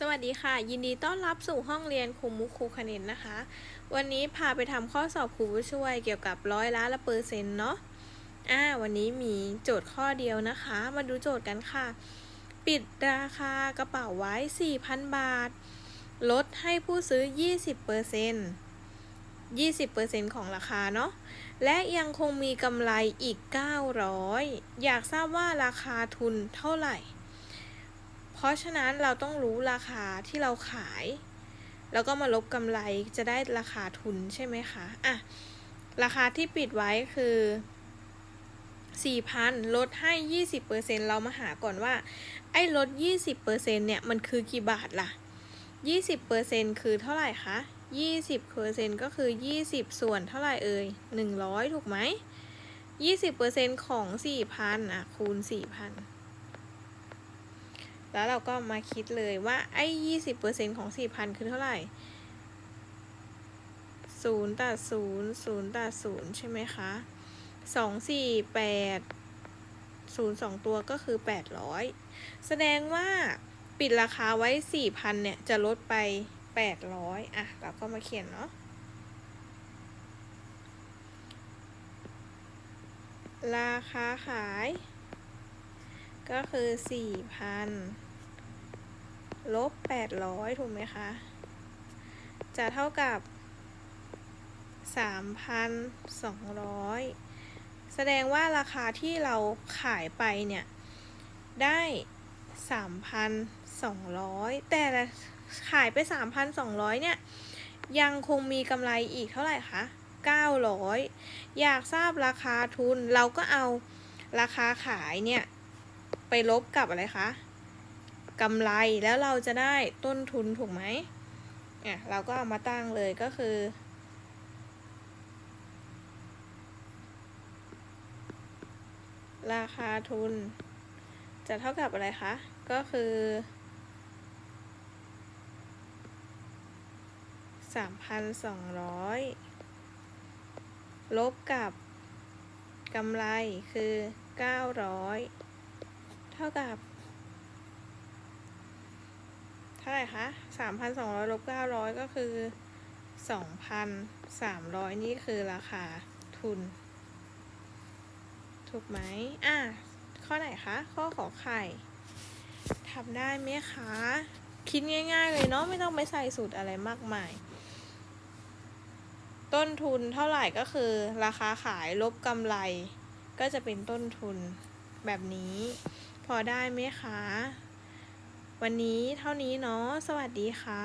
สวัสดีค่ะ ยินดีต้อนรับสู่ห้องเรียนครูมุกครูคณิตนะคะ วันนี้พาไปทำข้อสอบครูผู้ช่วยเกี่ยวกับร้อยล้านละเปอร์เซ็นต์เนาะอ่าวันนี้มีโจทย์ข้อเดียวนะคะ มาดูโจทย์กันค่ะ ปิดราคากระเป๋าไว้ 4,000 บาท ลดให้ผู้ซื้อ 20% 20%ของราคาเนาะและยังคงมีกำไรอีก 900 อยากทราบว่าราคาทุนเท่าไหร่ ราะฉะนั้นเราต้องรู้ราคาที่เราขาย แล้วก็มาลบกำไรจะได้ราคาทุนใช่ไหมคะอะราคาที่ปิดไว้คือ4,000 ลดให้ 20%เรามาหาก่อนว่า ไอ้ลด 20%เนี่ย มันคือกี่บาทล่ะ 20%คือเท่าไหร่คะ 20%ก็คือ 20 ส่วนเท่าไหร่เอ่ย 100 ถูกไหม 20%ของ 4,000อะ คูณ 4,000 แล้วเราก็มาคิดเลยว่าไอ้ยี่สิบเปอร์เซ็นของสี่พันคือเท่าไหร่ศูนย์ตัดศูนย์ศูนย์ตัดศูนย์ใช่ไหมคะสองสี่แปดศูนย์สองตัวก็คือแปดร้อยแสดงว่าปิดราคาไว้สี่พันเนี่ยจะลดไปแปดร้อยอะ เราก็มาเขียนเนาะราคาขาย ก็คือสี่พันลบแปดร้อยถูกไหมคะ จะเท่ากับสามพันสองร้อยแสดงว่าราคาที่เราขายไปเนี่ย ได้สามพันสองร้อยแต่ขายไปสามพันสองร้อยเนี่ย ยังคงมีกำไรอีกเท่าไหร่คะเก้าร้อยอยากทราบราคาทุนเราก็เอาราคาขายเนี่ย ไปลบกับอะไรคะกำไรแล้วเราจะได้ต้นทุนถูกไหมอะเราก็เอามาตั้งเลยก็คือ ราคาทุน จะเท่ากับอะไรคะ ก็คือสามพันสองร้อยลบกับกำไรคือเก้าร้อย เท่ากับ เท่าไหร่คะสามพันสองร้อยลบเก้าร้อยก็คือสองพันสามร้อยนี่คือราคาทุน ถูกไหมอะข้อไหนคะ ข้อขอไข่ทำได้ไหมคะ คิดง่ายๆเลยเนาะไม่ต้องไปใส่สูตรอะไรมากมายต้นทุนเท่าไหร่ก็คือราคาขายลบกำไร ก็จะเป็นต้นทุนแบบนี้ พอได้ไหมคะ วันนี้เท่านี้เนาะ สวัสดีค่ะ